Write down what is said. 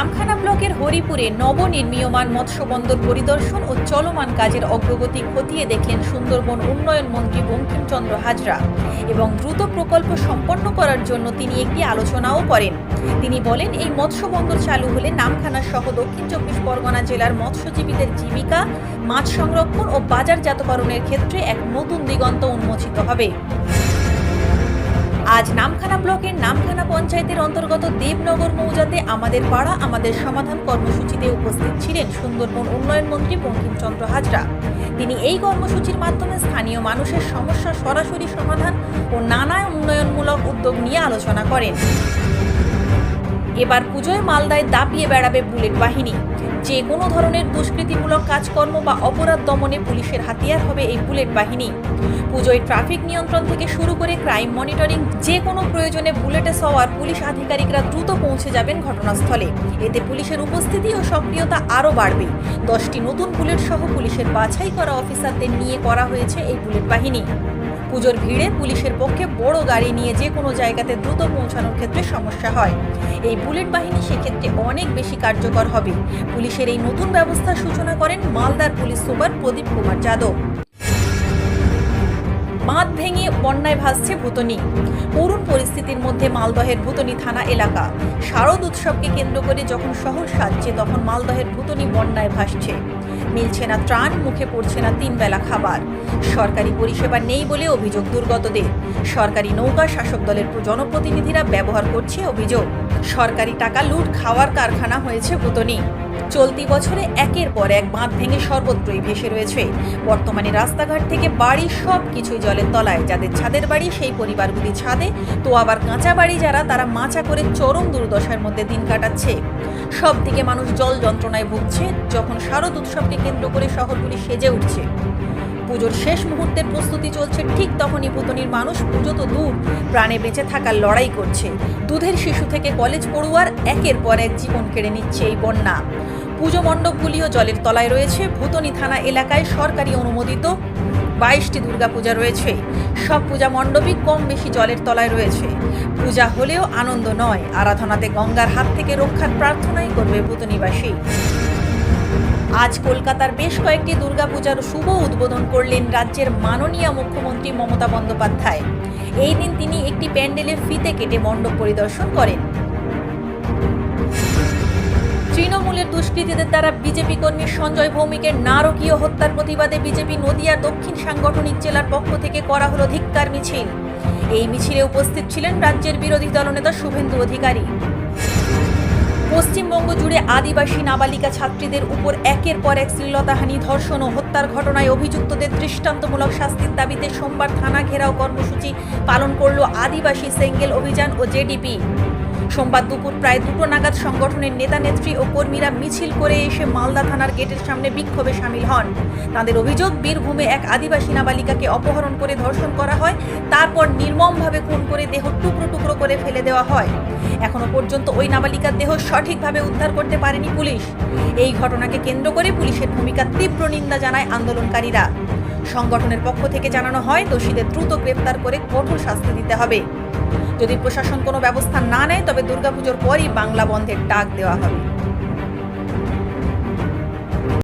নামখানা ব্লকের হরিপুরে নবনির্মীয়মান মৎস্যবন্দর পরিদর্শন ও চলমান কাজের অগ্রগতি খতিয়ে দেখলেন সুন্দরবন উন্নয়ন মন্ত্রী বঙ্কিমচন্দ্র হাজরা এবং দ্রুত প্রকল্প সম্পন্ন করার জন্য তিনি একটি আলোচনাও করেন। তিনি বলেন, এই মৎস্যবন্দর চালু হলে নামখানা সহ দক্ষিণ চব্বিশ পরগনা জেলার মৎস্যজীবীদের জীবিকা, মাছ সংরক্ষণ ও বাজারজাতকরণের ক্ষেত্রে এক নতুন দিগন্ত উন্মোচিত হবে। আজ নামখানা ব্লকের নামখানা পঞ্চায়েতের অন্তর্গত দেবনগর মৌজাতে আমাদের পাড়া, আমাদের সমাধান কর্মসূচিতে উপস্থিত ছিলেন সুন্দরবন উন্নয়ন মন্ত্রী বঙ্কিমচন্দ্র হাজরা। তিনি এই কর্মসূচির মাধ্যমে স্থানীয় মানুষের সমস্যা সরাসরি সমাধান ও নানা উন্নয়নমূলক উদ্যোগ নিয়ে আলোচনা করেন। এবার পুজোয় মালদায় দাপিয়ে বেড়াবে বুলেট বাহিনী। যে কোনো ধরনের দুষ্কৃতিমূলক কাজকর্ম বা অপরাধ দমনে পুলিশের হাতিয়ার হবে এই বুলেট বাহিনী। পুজোয় ট্রাফিক নিয়ন্ত্রণ থেকে শুরু করে ক্রাইম মনিটরিং যে কোনো প্রয়োজনে বুলেটে সওয়ার পুলিশ আধিকারিকরা দ্রুত পৌঁছে যাবেন ঘটনাস্থলে। এতে পুলিশের উপস্থিতি ও সক্রিয়তা আরও বাড়বে। দশটি নতুন বুলেট সহ পুলিশের বাছাই করা অফিসারদের নিয়ে করা হয়েছে এই বুলেট বাহিনী। পুজোর ভিড়ে পুলিশের পক্ষে বড় গাড়ি নিয়ে যে কোনো জায়গাতে দ্রুত পৌঁছানোর ক্ষেত্রে সমস্যা হয়। এই বুলেট বাহিনী সেক্ষেত্রে অনেক বেশি কার্যকর হবে। পুলিশের এই নতুন ব্যবস্থার সূচনা করেন মালদার পুলিশ সুপার প্রদীপ কুমার যাদব। বাঁধ ভেঙে বন্যায় ভাসছে ভুতনি। করুণ পরিস্থিতির মধ্যে মালদহের ভুতনি থানা এলাকা। শারদ উৎসবকে কেন্দ্র করে যখন শহর সাজছে, তখন মালদহের ভুতনি বন্যায় ভাসছে। মিলছে না ত্রাণ, মুখে পড়ছে না তিন বেলা খাবার। সরকারি পরিষেবা নেই বলে অভিযোগ দুর্গতদের। সরকারি নৌকা শাসক দলের জনপ্রতিনিধিরা ব্যবহার করছে অভিযোগ। সরকারি টাকা লুট, খাওয়ার কারখানা হয়েছে ভুতনি। চলতি বছরে একের পর এক বাঁধ ভেঙে সর্বত্রই ভেসে রয়েছে। বর্তমানে রাস্তাঘাট থেকে বাড়ি সব কিছুই জলের তলায়। যাদের ছাদের বাড়ি, সেই পরিবারগুলি ছাদে। তো আবার কাঁচা বাড়ি যারা, তারা মাচা করে চরম দুর্দশার মধ্যে দিন কাটাচ্ছে। সব দিকে মানুষ জল যন্ত্রণায় ভুগছে, যখন শারদ উৎসবকে কেন্দ্র করে শহরগুলি সেজে উঠছে। পুজোর শেষ মুহূর্তের প্রস্তুতি চলছে, ঠিক তখনই পুতনির মানুষ পুজো তো দূর, প্রাণে বেঁচে থাকার লড়াই করছে। দুধের শিশু থেকে কলেজ পড়ুয়ার একের পর এক জীবন কেড়ে নিচ্ছে এই বন্যা। পুজো মণ্ডপগুলিও জলের তলায় রয়েছে, ভুতনি থানা এলাকায় সরকারি অনুমোদিত বাইশটি দুর্গাপূজা রয়েছে। সব পূজা মণ্ডপই কম বেশি জলের তলায় রয়েছে। পূজা হলেও আনন্দ নয়, আরাধনাতে গঙ্গার হাত থেকে রক্ষার প্রার্থনাই করবে ভুতনিবাসী। আজ কলকাতার বেশ কয়েকটি দুর্গাপূজার শুভ উদ্বোধন করলেন রাজ্যের মাননীয় মুখ্যমন্ত্রী মমতা বন্দ্যোপাধ্যায়। এই দিন তিনি একটি প্যান্ডেলে ফিতে কেটে মণ্ডপ পরিদর্শন করেন। তৃণমূলের দুষ্কৃতীদের দ্বারা বিজেপি কর্মী সঞ্জয় ভৌমিকের নারকীয় হত্যার প্রতিবাদে বিজেপি নদিয়ার দক্ষিণ সাংগঠনিক জেলার পক্ষ থেকে করা হলো ধিক্কার মিছিল। এই মিছিলে উপস্থিত ছিলেন রাজ্যের বিরোধী দলনেতা শুভেন্দু অধিকারী। পশ্চিমবঙ্গ জুড়ে আদিবাসী নাবালিকা ছাত্রীদের উপর একের পর এক শ্লীলতাহানি, ধর্ষণ ও হত্যার ঘটনায় অভিযুক্তদের দৃষ্টান্তমূলক শাস্তির দাবিতে সোমবার থানা ঘেরাও কর্মসূচি পালন করল আদিবাসী সেঙ্গেল অভিযান ও জেডিপি। সোমবার দুপুর প্রায় দুটো নাগাদ সংগঠনের নেতা, নেত্রী ও কর্মীরা মিছিল করে এসে মালদা থানার গেটের সামনে বিক্ষোভে সামিল হন। তাদের অভিযোগ, বীরভূমে এক আদিবাসী নাবালিকাকে অপহরণ করে ধর্ষণ করা হয়, তারপর নির্মমভাবে খুন করে দেহ টুকরো টুকরো করে ফেলে দেওয়া হয়। এখনও পর্যন্ত ওই নাবালিকার দেহ সঠিকভাবে উদ্ধার করতে পারেনি পুলিশ। এই ঘটনাকে কেন্দ্র করে পুলিশের ভূমিকা তীব্র নিন্দা জানায় আন্দোলনকারীরা। সংগঠনের পক্ষ থেকে জানানো হয়, দোষীদের দ্রুত গ্রেপ্তার করে কঠোর শাস্তি দিতে হবে। যদি প্রশাসন কোনো ব্যবস্থা না নেয়, তবে দুর্গাপুজোর পরই বাংলা বন্ধের ডাক দেওয়া হবে।